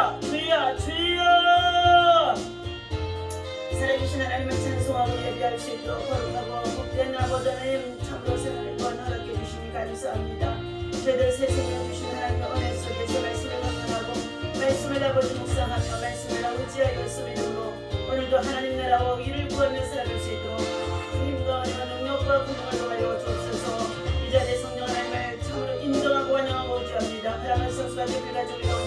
주여 주여 주여. 살아계신 하나님을 찬송하고 예배할 수 있도록 거룩하고 복된 아버지 하나님 참으로 생활을 건너게 주시니 감사합니다. 저희들 새 생명 주신 하나님의 은혜 속에서 말씀을 강론하고 말씀을 아버지 묵상하며 말씀을 의지하여 쓰므로 오늘도 하나님 나라와 이를 구하며 살아갈 수 있도록 주님과 은혜와 능력과 구원을 도하여 주옵소서. 이 자리에 성령 하나님을 참으로 인정하고 환영하고 의지합니다. 사랑하는 되길 가지고 가운데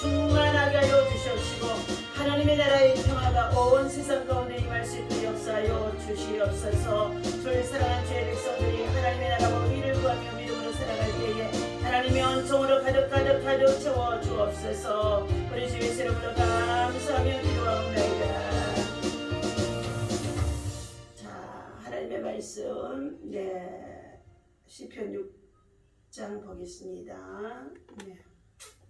충만하게 하여 주시옵시고 하나님의 나라의 평화가 온 세상 가운데 임할 수 있도록 역사하여 주시옵소서. 주의 사랑하는 주의 백성들이 하나님의 나라와 의를 구하며 믿음으로 살아갈 때에 하나님의 은총으로 가득 가득 가득 채워 주옵소서. 우리 주 예수 이름으로 감사하며 기도하옵나이다. 자 하나님의 말씀. 네. 시편 6장 보겠습니다. 네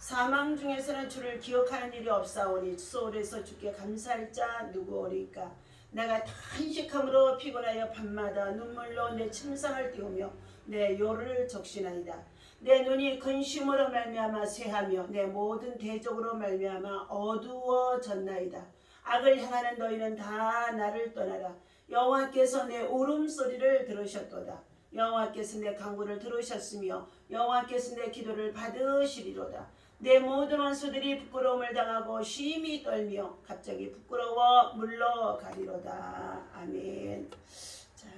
사망 중에서는 주를 기억하는 일이 없사오니 소울에서 주께 감사할 자. 누구오리까? 내가 탄식함으로 피곤하여 밤마다 눈물로 내 침상을 띄우며 내 요를 적시나이다. 내 눈이 근심으로 말미암아 쇠하며 내 모든 대적으로 말미암아 어두워졌나이다. 악을 향하는 너희는 다 나를 떠나라. 여호와께서 내 울음소리를 들으셨도다. 여호와께서 내 강구를 들으셨으며 여호와께서 내 기도를 받으시리로다 내 모든 원수들이 부끄러움을 당하고 심히 떨며 갑자기 부끄러워 물러가리로다. 아멘. 자,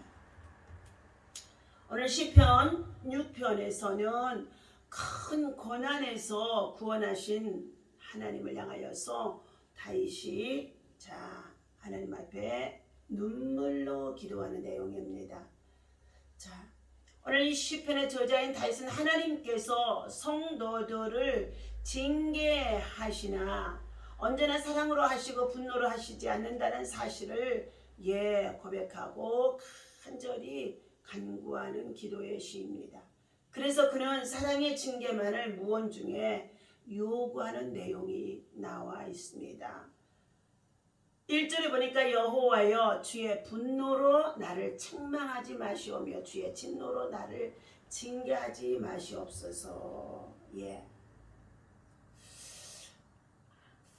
오늘 시편 6편에서는 큰 고난에서 구원하신 하나님을 향하여서 다윗이 자 하나님 앞에 눈물로 기도하는 내용입니다. 자, 오늘 이 시편의 저자인 다윗은 하나님께서 성도들을 징계하시나 언제나 사랑으로 하시고 분노로 하시지 않는다는 사실을 예 고백하고 간절히 간구하는 기도의 시입니다. 그래서 그는 사랑의 징계만을 무언 중에 요구하는 내용이 나와 있습니다. 1절에 보니까 여호와여 주의 분노로 나를 책망하지 마시오며 주의 진노로 나를 징계하지 마시옵소서. 예.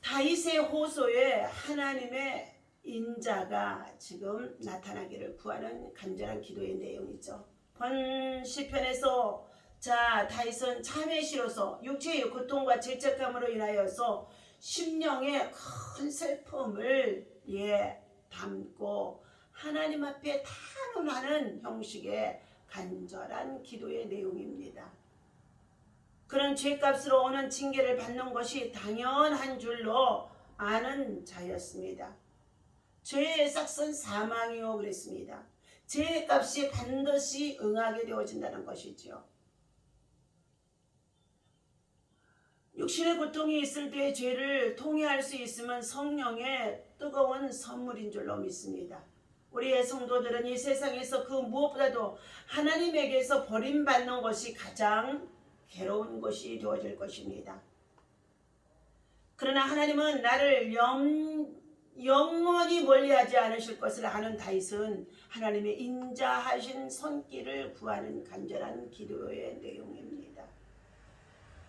다윗의 호소에 하나님의 인자가 지금 나타나기를 구하는 간절한 기도의 내용이죠. 본 시편에서 자 다윗은 실어서 육체의 고통과 죄책감으로 인하여서 심령의 큰 슬픔을 예 담고 하나님 앞에 탄원하는 형식의 간절한 기도의 내용입니다. 그런 죄값으로 오는 징계를 받는 것이 당연한 줄로 아는 자였습니다. 죄의 삭선 사망이요 그랬습니다. 죄의 값이 반드시 응하게 되어진다는 것이죠. 육신의 고통이 있을 때 죄를 통해할 수 있으면 성령의 뜨거운 선물인 줄로 믿습니다. 우리의 성도들은 이 세상에서 그 무엇보다도 하나님에게서 버림받는 것이 가장 괴로운 것이 되어질 것입니다. 그러나 하나님은 나를 영원히 멀리하지 않으실 것을 아는 다윗은 하나님의 인자하신 손길을 구하는 간절한 기도의 내용입니다.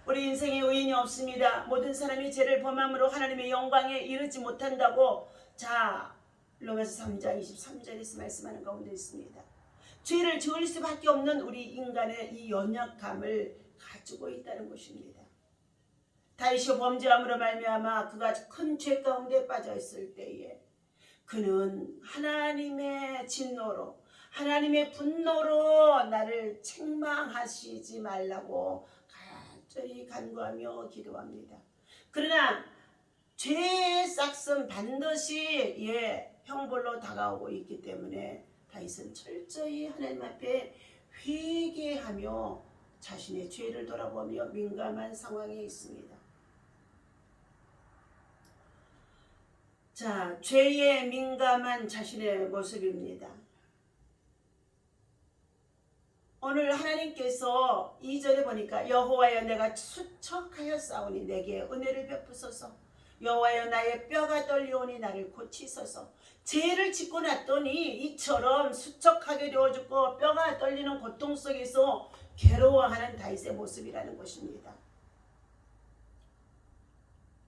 우리 인생에 의인이 없습니다. 모든 사람이 죄를 범함으로 하나님의 영광에 이르지 못한다고 자 로마서 3장 23절에서 말씀하는 가운데 있습니다. 죄를 지을 수밖에 없는 우리 인간의 이 연약함을 가지고 있다는 것입니다. 다윗이 범죄함으로 말미암아 그가 큰 죄 가운데 빠져 있을 때에 그는 하나님의 진노로 하나님의 분노로 나를 책망하시지 말라고 간절히 간구하며 기도합니다. 그러나 죄의 싹은 반드시 예 형벌로 다가오고 있기 때문에 다윗은 철저히 하나님 앞에 회개하며 자신의 죄를 돌아보며 민감한 상황에 있습니다. 자, 죄에 민감한 자신의 모습입니다. 오늘 하나님께서 2절에 보니까 여호와여 내가 수척하여 싸우니 내게 은혜를 베푸소서 여호와여 나의 뼈가 떨리오니 나를 고치소서 죄를 짓고 났더니 이처럼 수척하게 되어 죽고 뼈가 떨리는 고통 속에서 괴로워하는 다윗의 모습이라는 것입니다.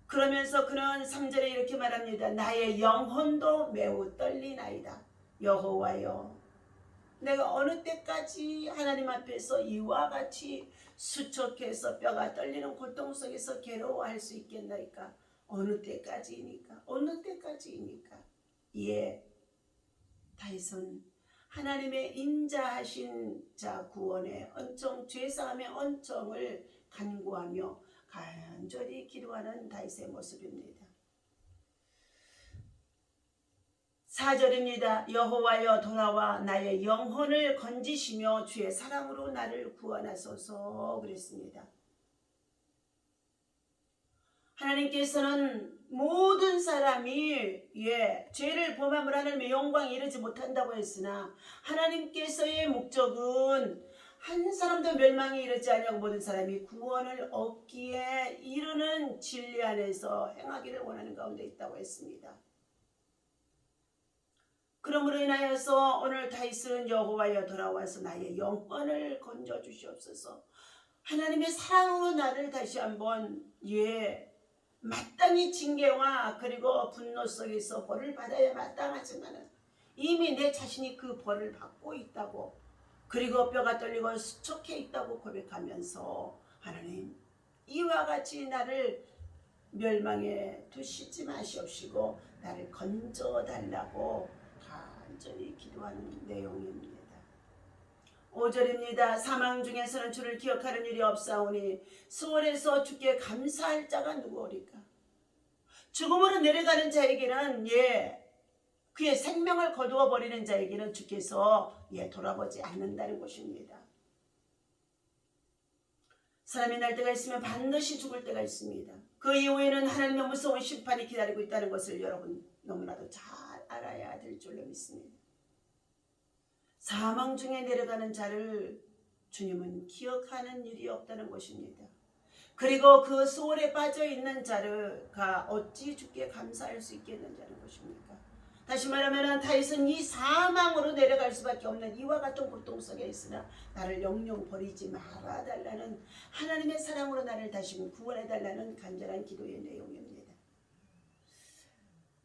그러면서 그는 3절에 이렇게 말합니다. 나의 영혼도 매우 떨리나이다. 여호와여 내가 어느 때까지 하나님 앞에서 이와 같이 수척해서 뼈가 떨리는 고통 속에서 괴로워할 수 있겠나이까? 어느 때까지이니까? 어느 때까지이니까? 예, 다윗은 하나님의 인자하신 자 구원의 언청, 죄사함의 언청을 간구하며 간절히 기도하는 다윗의 모습입니다. 4절입니다. 여호와여 돌아와 나의 영혼을 건지시며 주의 사랑으로 나를 구원하소서 그랬습니다. 하나님께서는 모든 사람이 예, 죄를 범함을 하나님의 영광에 이르지 못한다고 했으나 하나님께서의 목적은 한 사람도 멸망에 이르지 아니하고 모든 사람이 구원을 얻기에 이르는 진리 안에서 행하기를 원하는 가운데 있다고 했습니다. 그러므로 인하여서 오늘 다윗은 여호와여 돌아와서 나의 영혼을 건져 주시옵소서. 하나님의 사랑으로 나를 다시 한번 예 마땅히 징계와 그리고 분노 속에서 벌을 받아야 마땅하지만은 이미 내 자신이 그 벌을 받고 있다고 그리고 뼈가 떨리고 수척해 있다고 고백하면서 하나님 이와 같이 나를 멸망에 두시지 마시옵시고 나를 건져 달라고 간절히 기도하는 내용입니다. 5절입니다. 사망 중에서는 주를 기억하는 일이 없사오니 수월에서 주께 감사할 자가 누구오리까? 죽음으로 내려가는 자에게는 예 그의 생명을 거두어 버리는 자에게는 주께서 예 돌아보지 않는다는 것입니다. 사람이 날 때가 있으면 반드시 죽을 때가 있습니다. 그 이후에는 하나님의 무서운 심판이 기다리고 있다는 것을 여러분 너무나도 잘 알아야 될 줄로 믿습니다. 사망 중에 내려가는 자를 주님은 기억하는 일이 없다는 것입니다. 그리고 그 소홀에 빠져 있는 자가 어찌 주께 감사할 수 있겠는지는 것입니까? 다시 말하면 다윗은 이 사망으로 내려갈 수밖에 없는 이와 같은 고통 속에 있으나 나를 영영 버리지 말아 달라는 하나님의 사랑으로 나를 다시 구원해 달라는 간절한 기도의 내용입니다.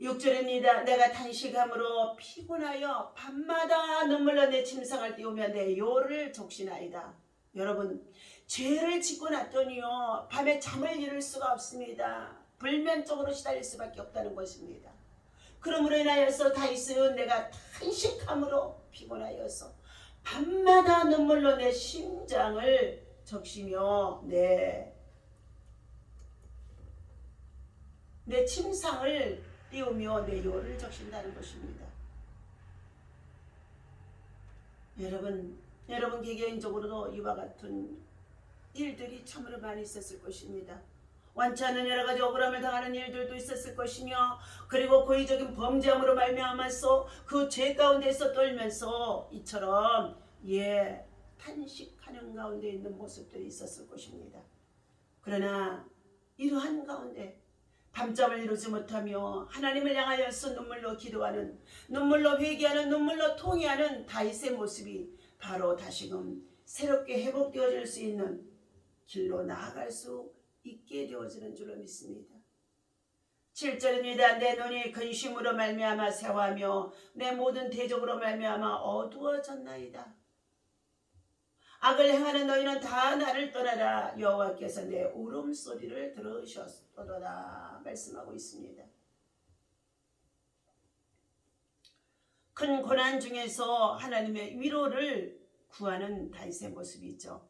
6절입니다. 내가 단식함으로 피곤하여 밤마다 눈물로 내 침상을 띄우며 내 요를 적시나이다. 여러분 죄를 짓고 났더니요 밤에 잠을 이룰 수가 없습니다. 불면적으로 시달릴 수밖에 없다는 것입니다. 그러므로 인하여서 다윗은 내가 탄식함으로 피곤하여서 밤마다 눈물로 내 심장을 적시며 내, 내 침상을 띄우며 내 요를 적신다는 것입니다. 여러분, 여러분 개개인적으로도 이와 같은 일들이 참으로 많이 있었을 것입니다. 원치 않은 여러 가지 억울함을 당하는 일들도 있었을 것이며 그리고 고의적인 범죄함으로 말미암아서 그 죄 가운데서 떨면서 이처럼 예 탄식하는 가운데 있는 모습들이 있었을 것입니다. 그러나 이러한 가운데 밤잠을 이루지 못하며 하나님을 향하여서 눈물로 기도하는 눈물로 회개하는 눈물로 통회하는 다윗의 모습이 바로 다시금 새롭게 회복되어질 수 있는 길로 나아갈 수 있게 되어지는 줄로 믿습니다. 7절입니다. 내 눈이 근심으로 말미암아 새하며 내 모든 대적으로 말미암아 어두워졌나이다. 악을 행하는 너희는 다 나를 떠나라 여호와께서 내 울음소리를 들으셨도다 말씀하고 있습니다. 큰 고난 중에서 하나님의 위로를 구하는 다윗의 모습이 있죠.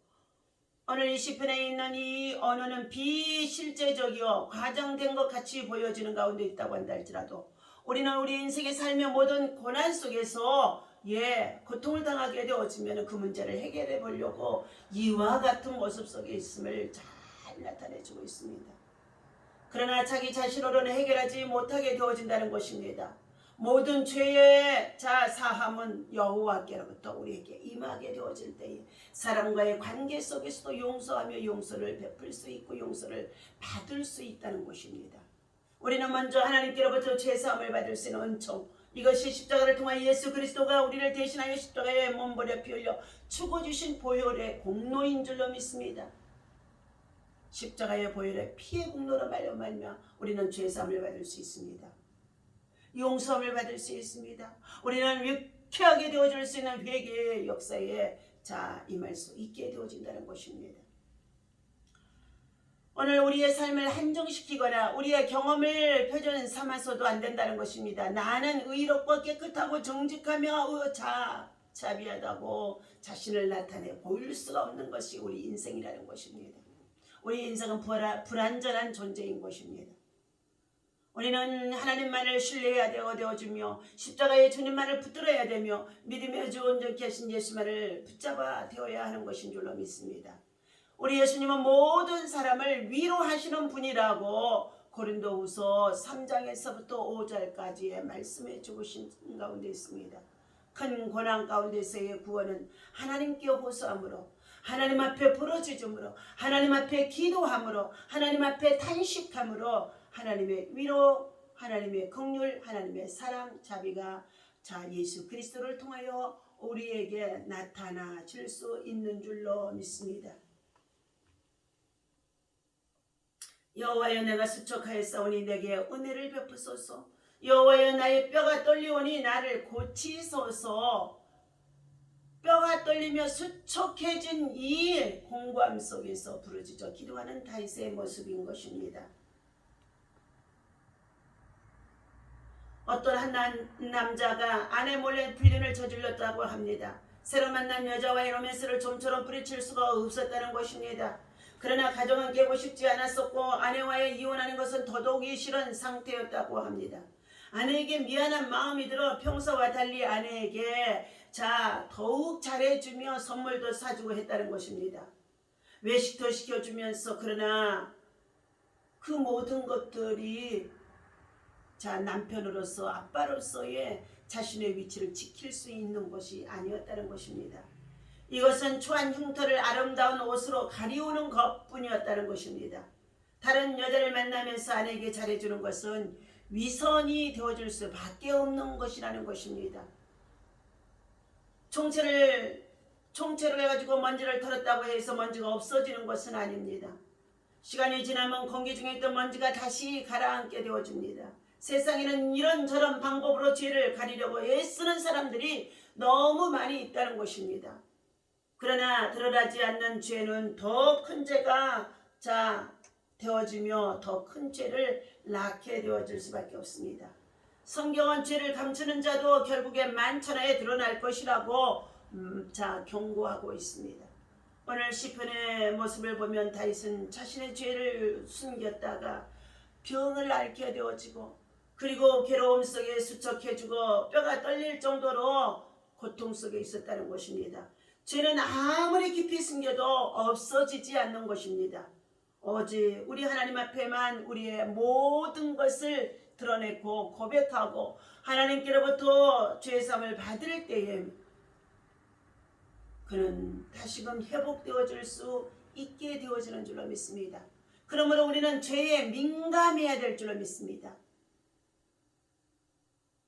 오늘 이 시편에 있는 이 언어는 비실제적이요 과장된 것 같이 보여지는 가운데 있다고 한다 할지라도 우리는 우리 인생의 삶의 모든 고난 속에서 예 고통을 당하게 되어지면 그 문제를 해결해 보려고 이와 같은 모습 속에 있음을 잘 나타내주고 있습니다. 그러나 자기 자신으로는 해결하지 못하게 되어진다는 것입니다. 모든 죄의 자 사함은 여호와께로부터 우리에게 임하게 되어질 때에 사람과의 관계 속에서도 용서하며 용서를 베풀 수 있고 용서를 받을 수 있다는 것입니다. 우리는 먼저 하나님께로부터 죄 사함을 받을 수 있는 은총 이것이 십자가를 통하여 예수 그리스도가 우리를 대신하여 십자가에 몸버려 피 흘려 죽어주신 보혈의 공로인 줄로 믿습니다. 십자가의 보혈의 피의 공로로 말미암아 우리는 죄 사함을 받을 수 있습니다. 용서함을 받을 수 있습니다. 우리는 유쾌하게 되어질 수 있는 회개의 역사에 자 임할 수 있게 되어진다는 것입니다. 오늘 우리의 삶을 한정시키거나 우리의 경험을 표준 삼아서도 안 된다는 것입니다. 나는 의롭고 깨끗하고 정직하며 자 자비하다고 자신을 나타내 보일 수가 없는 것이 우리 인생이라는 것입니다. 우리 인생은 불안, 불안전한 존재인 것입니다. 우리는 하나님만을 신뢰해야 되어 되어주며 십자가의 주님만을 붙들어야 되며 믿음의 주 온전케 하신 예수만을 붙잡아 되어야 하는 것인 줄로 믿습니다. 우리 예수님은 모든 사람을 위로하시는 분이라고 고린도후서 3장에서부터 5절까지의 말씀해 주신 가운데 있습니다. 큰 고난 가운데서의 구원은 하나님께 호소함으로 하나님 앞에 부러지줌으로 하나님 앞에 기도함으로 하나님 앞에 탄식함으로 하나님의 위로 하나님의 긍휼 하나님의 사랑 자비가 자 예수 그리스도를 통하여 우리에게 나타나 질 수 있는 줄로 믿습니다. 여호와여 내가 수척하였사오니 내게 은혜를 베푸소서 여호와여 나의 뼈가 떨리오니 나를 고치소서 뼈가 떨리며 수척해진 이 공고함 속에서 부르짖어 기도하는 다윗의 모습인 것입니다. 어떤 한 남, 남자가 아내 몰래 불륜을 저질렀다고 합니다. 새로 만난 여자와의 로맨스를 좀처럼 뿌리칠 수가 없었다는 것입니다. 그러나 가정은 깨고 싶지 않았었고 아내와의 이혼하는 것은 더더욱이 싫은 상태였다고 합니다. 아내에게 미안한 마음이 들어 평소와 달리 아내에게 자 더욱 잘해주며 선물도 사주고 했다는 것입니다. 외식도 시켜주면서 그러나 그 모든 것들이 자 남편으로서 아빠로서의 자신의 위치를 지킬 수 있는 것이 아니었다는 것입니다. 이것은 초한 흉터를 아름다운 옷으로 가리우는 것뿐이었다는 것입니다. 다른 여자를 만나면서 아내에게 잘해주는 것은 위선이 되어줄 수밖에 없는 것이라는 것입니다. 총체를 총체로 해가지고 먼지를 털었다고 해서 먼지가 없어지는 것은 아닙니다. 시간이 지나면 공기 중에 있던 먼지가 다시 가라앉게 되어줍니다. 세상에는 이런저런 방법으로 죄를 가리려고 애쓰는 사람들이 너무 많이 있다는 것입니다. 그러나 드러나지 않는 죄는 더 큰 죄가 자 되어지며 더 큰 죄를 낳게 되어질 수밖에 없습니다. 성경은 죄를 감추는 자도 결국에 만천하에 드러날 것이라고 음, 자 경고하고 있습니다. 오늘 시편의 모습을 보면 다윗은 자신의 죄를 숨겼다가 병을 앓게 되어지고 그리고 괴로움 속에 수척해지고 뼈가 떨릴 정도로 고통 속에 있었다는 것입니다. 죄는 아무리 깊이 숨겨도 없어지지 않는 것입니다. 오직 우리 하나님 앞에만 우리의 모든 것을 드러내고 고백하고 하나님께로부터 죄삼을 받을 때에 그는 다시금 회복되어질 수 있게 되어지는 줄로 믿습니다. 그러므로 우리는 죄에 민감해야 될 줄로 믿습니다.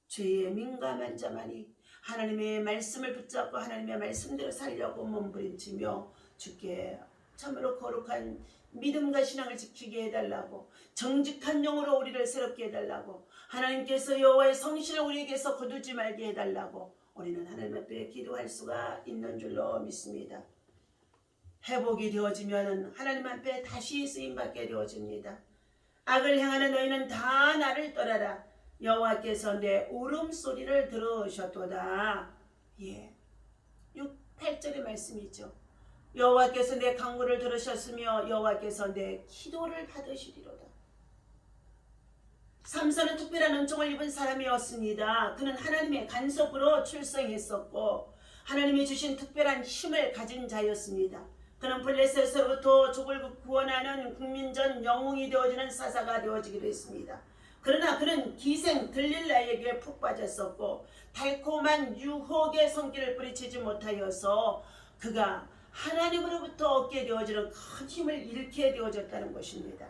죄에 민감한 자만이 하나님의 말씀을 붙잡고 하나님의 말씀대로 살려고 몸부림치며 주께 참으로 거룩한 믿음과 신앙을 지키게 해달라고 정직한 영으로 우리를 새롭게 해달라고 하나님께서 여호와의 성신을 우리에게서 거두지 말게 해달라고 우리는 하나님 앞에 기도할 수가 있는 줄로 믿습니다. 회복이 되어지면 하나님 앞에 다시 쓰임받게 되어집니다. 악을 향하는 너희는 다 나를 떠나라. 여호와께서 내 울음소리를 들으셨도다. 예. 6, 8절의 말씀이죠. 여호와께서 내 강구를 들으셨으며 여호와께서 내 기도를 받으시리로다. 삼손은 특별한 은총을 입은 사람이었습니다. 그는 하나님의 간섭으로 출생했었고 하나님이 주신 특별한 힘을 가진 자였습니다. 그는 블레셋으로부터 족을 구원하는 국민전 영웅이 되어지는 사사가 되어지기도 했습니다. 그러나 그는 기생 들릴라에게 푹 빠졌었고 달콤한 유혹의 성기를 뿌리치지 못하여서 그가 하나님으로부터 얻게 되어지는 큰 힘을 잃게 되어졌다는 것입니다.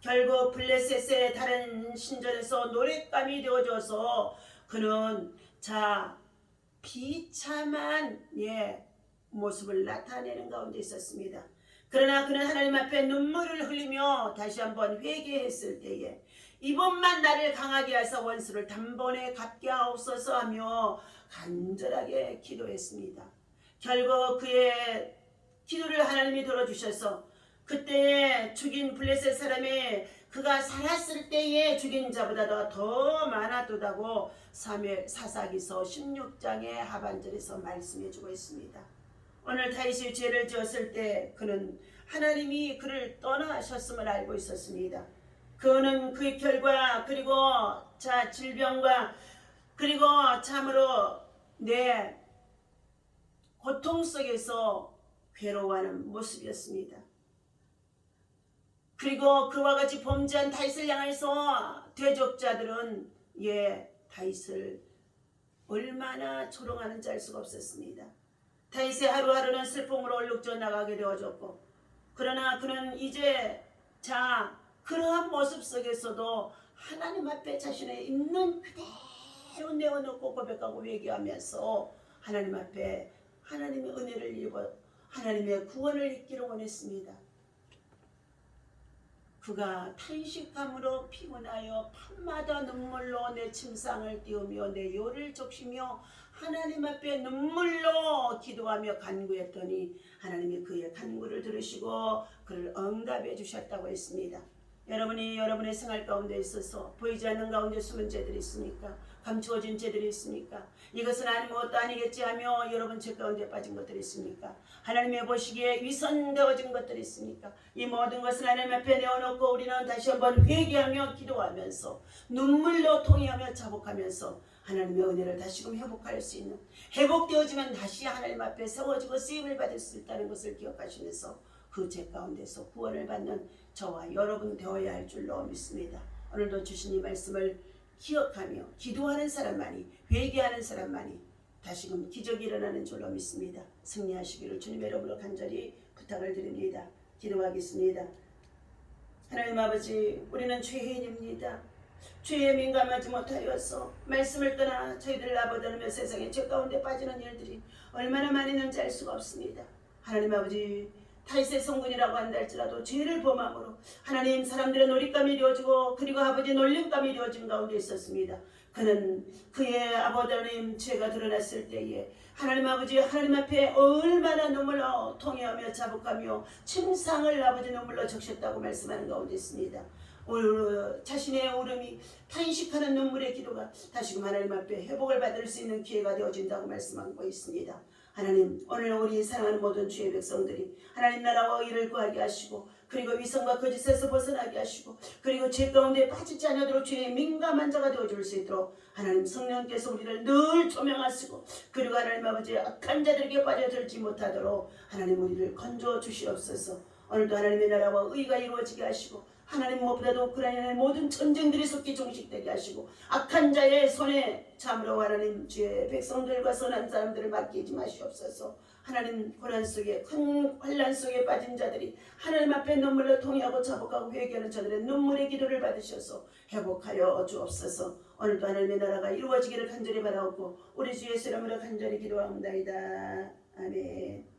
결국 블레셋의 다른 신전에서 노랫감이 되어져서 그는 자 비참한 예 모습을 나타내는 가운데 있었습니다. 그러나 그는 하나님 앞에 눈물을 흘리며 다시 한번 회개했을 때에 이번만 나를 강하게 하사 원수를 단번에 갚게 하옵소서 하며 간절하게 기도했습니다. 결국 그의 기도를 하나님이 들어주셔서 그때에 죽인 블레셋 사람이 그가 살았을 때에 죽인 자보다 더 많았다고 사사기서 16장의 하반절에서 말씀해 주고 있습니다. 오늘 다윗이 죄를 지었을 때 그는 하나님이 그를 떠나셨음을 알고 있었습니다. 그는 그 결과 그리고 자 질병과 그리고 참으로 내 고통 속에서 괴로워하는 모습이었습니다. 그리고 그와 같이 범죄한 다윗을 향해서 대적자들은 예 다윗을 얼마나 조롱하는지 알 수가 없었습니다. 다윗의 하루하루는 슬픔으로 얼룩져 나가게 되어졌고 그러나 그는 이제 자 그러한 모습 속에서도 하나님 앞에 자신의 있는 그대로 내어놓고 고백하고 회개하면서 하나님 앞에 하나님의 은혜를 입어 하나님의 구원을 잊기를 원했습니다. 그가 탄식함으로 피곤하여 밤마다 눈물로 내 침상을 띄우며 내 요를 적시며 하나님 앞에 눈물로 기도하며 간구했더니 하나님이 그의 간구를 들으시고 그를 응답해 주셨다고 했습니다. 여러분이 여러분의 생활 가운데 있어서 보이지 않는 가운데 숨은 죄들이 있습니까? 감추어진 죄들이 있습니까? 이것은 아무것도 아니겠지 하며 여러분 죄 가운데 빠진 것들이 있습니까? 하나님의 보시기에 위선되어진 것들이 있습니까? 이 모든 것을 하나님 앞에 내어놓고 우리는 다시 한번 회개하며 기도하면서 눈물로 통해하며 자복하면서 하나님의 은혜를 다시금 회복할 수 있는 회복되어지면 다시 하나님 앞에 세워지고 쓰임을 받을 수 있다는 것을 기억하시면서 그 죄 가운데서 구원을 받는 저와 여러분 되어야 할 줄로 믿습니다. 오늘도 주신 이 말씀을 기억하며 기도하는 사람만이 회개하는 사람만이 다시금 기적이 일어나는 줄로 믿습니다. 승리하시기를 주님의 이름으로 간절히 부탁을 드립니다. 기도하겠습니다. 하나님 아버지 우리는 죄인입니다. 죄에 민감하지 못하여서 말씀을 떠나 저희들을 아버다르며 세상에 죄 가운데 빠지는 일들이 얼마나 많이 있는지 알 수가 없습니다. 하나님 아버지 타이세 성군이라고 한다 할지라도 죄를 범함으로 하나님 사람들의 놀잇감이 되어지고 그리고 아버지 놀림감이 되어진 가운데 있었습니다. 그는 그의 아버지 하나님 죄가 드러났을 때에 하나님 아버지 하나님 앞에 얼마나 눈물로 통해하며 자복하며 침상을 아버지 눈물로 적셨다고 말씀하는 가운데 있습니다. 자신의 울음이 탄식하는 눈물의 기도가 다시금 하나님 앞에 회복을 받을 수 있는 기회가 되어진다고 말씀하고 있습니다. 하나님 오늘 우리 사랑하는 모든 주의 백성들이 하나님 나라와 의를 구하게 하시고 그리고 위선과 거짓에서 벗어나게 하시고 그리고 죄 가운데 빠지지 않도록 죄에 민감한 자가 되어줄 수 있도록 하나님 성령께서 우리를 늘 조명하시고 그리고 하나님 아버지 악한 자들에게 빠져들지 못하도록 하나님 우리를 건져 주시옵소서. 오늘도 하나님의 나라와 의가 이루어지게 하시고 하나님 무엇보다도 우크라이나의 모든 전쟁들이 속히 종식되게 하시고 악한 자의 손에 참으로 하나님 주의 백성들과 선한 사람들을 맡기지 마시옵소서. 하나님 고난 속에 큰 환란 속에 빠진 자들이 하나님 앞에 눈물로 통회하고 자복하고 회개하는 자들의 눈물의 기도를 받으셔서 회복하여 주옵소서. 오늘도 하나님의 나라가 이루어지기를 간절히 바라옵고 우리 주 예수 이름으로 간절히 기도합니다. 아멘.